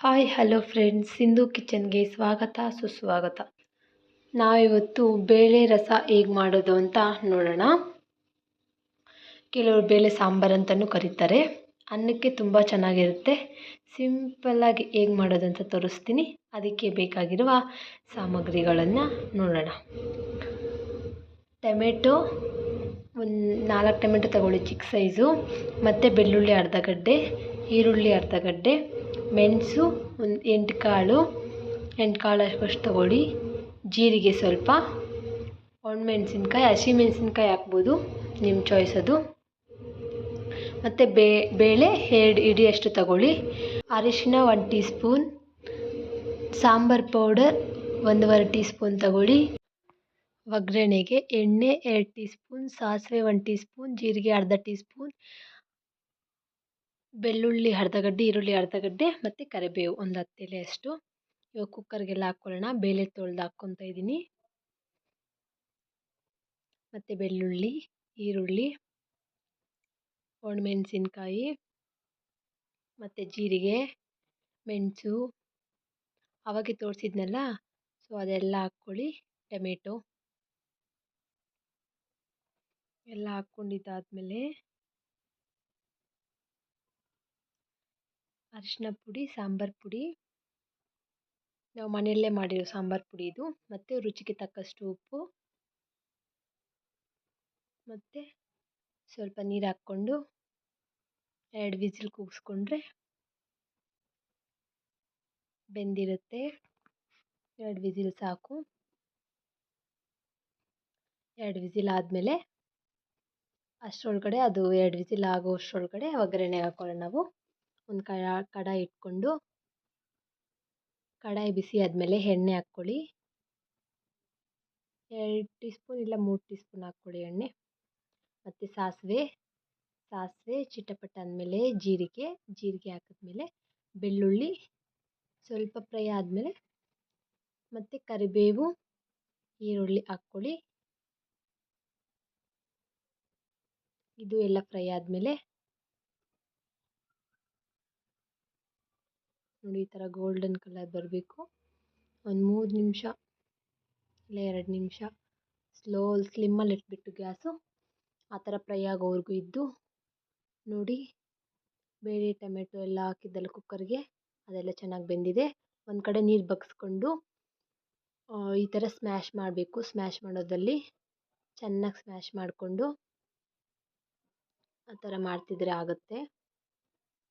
Hi, hello friends. Sindhu ಕಿಚನ್ಗೆ ಸ್ವಾಗತ, ಸುಸ್ವಾಗತ. ನಾವಿವತ್ತು ಬೇಳೆ ರಸ ಹೇಗೆ ಮಾಡೋದು ಅಂತ ನೋಡೋಣ. ಕೆಲವರು ಬೇಳೆ ಸಾಂಬಾರು ಅಂತಲೂ ಕರೀತಾರೆ. ಅನ್ನಕ್ಕೆ ತುಂಬ ಚೆನ್ನಾಗಿರುತ್ತೆ. ಸಿಂಪಲ್ಲಾಗಿ ಹೇಗೆ ಮಾಡೋದು ಅಂತ ತೋರಿಸ್ತೀನಿ. ಅದಕ್ಕೆ ಬೇಕಾಗಿರುವ ಸಾಮಗ್ರಿಗಳನ್ನು ನೋಡೋಣ. ಟೊಮೆಟೊ, ಒಂದು ನಾಲ್ಕು ಟೊಮೆಟೊ ತಗೊಳ್ಳಿ ಚಿಕ್ಕ ಸೈಜು. ಮತ್ತು ಬೆಳ್ಳುಳ್ಳಿ ಅರ್ಧ ಗಡ್ಡೆ ಈರುಳ್ಳಿ ಅರ್ಧ ಗಡ್ಡೆ ಮೆಣಸು, ಒಂದು ಎಂಟು ಕಾಳು ಎಂಟು ಕಾಳು ಅಷ್ಟು ತಗೊಳ್ಳಿ. ಜೀರಿಗೆ ಸ್ವಲ್ಪ. ಒಣಮೆಣ್ಸಿನ್ಕಾಯಿ ಹಸಿಮೆಣ್ಸಿನ್ಕಾಯಿ ಹಾಕ್ಬೋದು. ನಿಮ್ಮ ಚಾಯ್ಸ್ ಅದು. ಮತ್ತು ಬೇಳೆ ಎರಡು ಹಿಡಿಯಷ್ಟು ತಗೊಳ್ಳಿ. ಅರಿಶಿನ ಒಂದು ಟೀ ಸ್ಪೂನ್ ಸಾಂಬಾರು ಪೌಡರ್ ಒಂದೂವರೆ ಟೀ ಸ್ಪೂನ್ ತಗೊಳ್ಳಿ. ಒಗ್ಗರಣೆಗೆ ಎಣ್ಣೆ ಎರಡು ಟೀ ಸ್ಪೂನ್ ಸಾಸಿವೆ ಒಂದು ಟೀ ಸ್ಪೂನ್ ಜೀರಿಗೆ ಅರ್ಧ ಟೀ ಸ್ಪೂನ್ ಬೆಳ್ಳುಳ್ಳಿ ಅರ್ಧ ಗಡ್ಡೆ ಈರುಳ್ಳಿ ಅರ್ಧ ಗಡ್ಡೆ ಮತ್ತು ಕರಿಬೇವು ಒಂದು ಹತ್ತು ಎಲೆಯಷ್ಟು ಇವಾಗ ಕುಕ್ಕರ್ಗೆಲ್ಲ ಹಾಕ್ಕೊಳ್ಳೋಣ ಬೇಳೆ ತೊಳೆದು ಹಾಕ್ಕೊತಾ ಇದ್ದೀನಿ ಮತ್ತು ಬೆಳ್ಳುಳ್ಳಿ, ಈರುಳ್ಳಿ, ಒಣಮೆಣ್ಸಿನ್ಕಾಯಿ, ಮತ್ತು ಜೀರಿಗೆ, ಮೆಣಸು, ಅವಾಗೆ ತೋರಿಸಿದ್ನಲ್ಲ ಸೊ ಅದೆಲ್ಲ ಹಾಕ್ಕೊಳ್ಳಿ. ಟೊಮೆಟೊ ಎಲ್ಲ ಹಾಕ್ಕೊಂಡಿದ್ದಾದಮೇಲೆ ಅರಿಶಿನ ಪುಡಿ, ಸಾಂಬಾರು ಪುಡಿ. ನಾವು ಮನೆಯಲ್ಲೇ ಮಾಡಿರೋ ಸಾಂಬಾರು ಪುಡಿ ಇದು. ಮತ್ತು ರುಚಿಗೆ ತಕ್ಕಷ್ಟು ಉಪ್ಪು. ಮತ್ತು ಸ್ವಲ್ಪ ನೀರು ಹಾಕ್ಕೊಂಡು ಎರಡು ವಿಸಿಲ್ ಕೂಗಿಸ್ಕೊಂಡ್ರೆ ಬೆಂದಿರುತ್ತೆ. ಎರಡು ವಿಸಿಲ್ ಸಾಕು. ಎರಡು ವಿಸಿಲ್ ಆದಮೇಲೆ ಅಷ್ಟರೊಳಗಡೆ ಅದು ಎರಡು ವಿಸಿಲ್ ಆಗೋ ಅಷ್ಟರೊಳಗಡೆ ಒಗ್ಗರಣೆ ಹಾಕ್ಕೊಳ್ಳೋಣ ನಾವು. ಒಂದು ಕಡಾಯಿ ಇಟ್ಕೊಂಡು ಕಡಾಯಿ ಬಿಸಿ ಆದಮೇಲೆ ಎಣ್ಣೆ ಹಾಕ್ಕೊಳ್ಳಿ. ಎರಡು ಟೀ ಸ್ಪೂನ್ ಇಲ್ಲ ಮೂರು ಟೀ ಸ್ಪೂನ್ ಹಾಕ್ಕೊಳ್ಳಿ ಎಣ್ಣೆ. ಮತ್ತು ಸಾಸಿವೆ ಸಾಸಿವೆ ಚಿಟಪಟ ಆದಮೇಲೆ ಜೀರಿಗೆ ಜೀರಿಗೆ ಹಾಕಿದ್ಮೇಲೆ ಬೆಳ್ಳುಳ್ಳಿ, ಸ್ವಲ್ಪ ಫ್ರೈ ಆದಮೇಲೆ ಮತ್ತು ಕರಿಬೇವು, ಈರುಳ್ಳಿ ಹಾಕ್ಕೊಳ್ಳಿ. ಇದು ಎಲ್ಲ ಫ್ರೈ ಆದಮೇಲೆ ನೋಡಿ, ಈ ಥರ ಗೋಲ್ಡನ್ ಕಲರ್ ಬರಬೇಕು. ಒಂದು ಮೂರು ನಿಮಿಷ ಇಲ್ಲ ಎರಡು ನಿಮಿಷ. ಸ್ಲೋ ಸ್ಲಿಮ್ಮಲ್ಲಿ ಇಟ್ಬಿಟ್ಟು ಗ್ಯಾಸು. ಆ ಥರ ಫ್ರೈ ಆಗೋವರೆಗೂ ಇದ್ದು ನೋಡಿ ಬೇಳೆ ಟೊಮೆಟೊ ಎಲ್ಲ ಹಾಕಿದ್ದಲ್ಲ ಕುಕ್ಕರ್ಗೆ ಅದೆಲ್ಲ ಚೆನ್ನಾಗಿ ಬೆಂದಿದೆ. ಒಂದು ಕಡೆ ನೀರು ಬಗ್ಸ್ಕೊಂಡು ಈ ಥರ ಸ್ಮ್ಯಾಶ್ ಮಾಡಬೇಕು. ಸ್ಮ್ಯಾಶ್ ಮಾಡೋದಲ್ಲಿ ಚೆನ್ನಾಗಿ ಸ್ಮ್ಯಾಶ್ ಮಾಡಿಕೊಂಡು ಆ ಥರ ಮಾಡ್ತಿದ್ರೆ ಆಗುತ್ತೆ.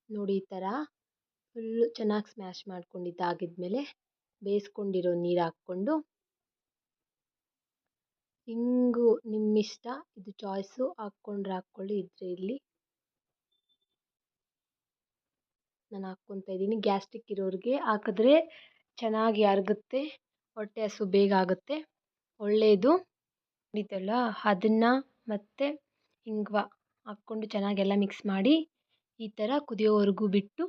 ನೋಡಿ, ಈ ಥರ ಫುಲ್ಲು ಚೆನ್ನಾಗಿ ಸ್ಮ್ಯಾಶ್ ಮಾಡ್ಕೊಂಡಿದ್ದಾಗಿದ್ಮೇಲೆ ಬೇಯಿಸ್ಕೊಂಡಿರೋ ನೀರು ಹಾಕ್ಕೊಂಡು ಹಿಂಗು ನಿಮ್ಮಿಷ್ಟ ಇದು ಚಾಯ್ಸು ಹಾಕ್ಕೊಂಡ್ರೆ ಹಾಕ್ಕೊಳ್ಳಿ, ಇದ್ರೆ ಇಲ್ಲಿ ನಾನು ಹಾಕ್ಕೊತಾ ಇದ್ದೀನಿ. ಗ್ಯಾಸ್ಟ್ರಿಕ್ ಇರೋರಿಗೆ ಹಾಕಿದ್ರೆ ಚೆನ್ನಾಗಿ ಅರಗುತ್ತೆ, ಹೊಟ್ಟೆ ಹಸು ಬೇಗ ಆಗುತ್ತೆ. ಒಳ್ಳೆಯದು ಇದೆಲ್ಲ ಅದನ್ನು ಮತ್ತು ಹಿಂಗ್ವ ಹಾಕ್ಕೊಂಡು ಚೆನ್ನಾಗೆಲ್ಲ ಮಿಕ್ಸ್ ಮಾಡಿ ಈ ಥರ ಕುದಿಯೋವರೆಗೂ ಬಿಟ್ಟು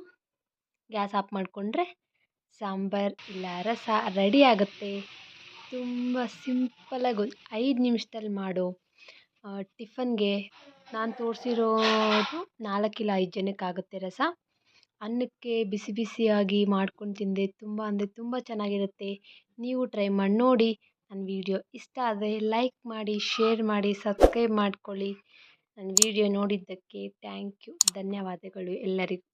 ಗ್ಯಾಸ್ ಆಫ್ ಮಾಡಿಕೊಂಡ್ರೆ ಸಾಂಬಾರು ಇಲ್ಲ ರಸ ರೆಡಿ ಆಗುತ್ತೆ. ತುಂಬ ಸಿಂಪಲ್ಲಾಗಿ ಒಂದು ಐದು ನಿಮಿಷದಲ್ಲಿ ಮಾಡೋ. ಟಿಫನ್ಗೆ ನಾನು ತೋರಿಸಿರೋದು ನಾಲ್ಕಿಲ್ಲ ಐದು ಜನಕ್ಕೆ ಆಗುತ್ತೆ ರಸ. ಅನ್ನಕ್ಕೆ ಬಿಸಿ ಬಿಸಿಯಾಗಿ ಮಾಡ್ಕೊಂಡು ತಿಂದೆ ತುಂಬ ಅಂದರೆ ತುಂಬ ಚೆನ್ನಾಗಿರುತ್ತೆ. ನೀವು ಟ್ರೈ ಮಾಡಿ ನೋಡಿ. ನನ್ನ ವೀಡಿಯೋ ಇಷ್ಟ ಆದರೆ ಲೈಕ್ ಮಾಡಿ, ಶೇರ್ ಮಾಡಿ, ಸಬ್ಸ್ಕ್ರೈಬ್ ಮಾಡ್ಕೊಳ್ಳಿ. ನನ್ನ ವೀಡಿಯೋ ನೋಡಿದ್ದಕ್ಕೆ ಥ್ಯಾಂಕ್ ಯು. ಧನ್ಯವಾದಗಳು ಎಲ್ಲರಿಗೂ.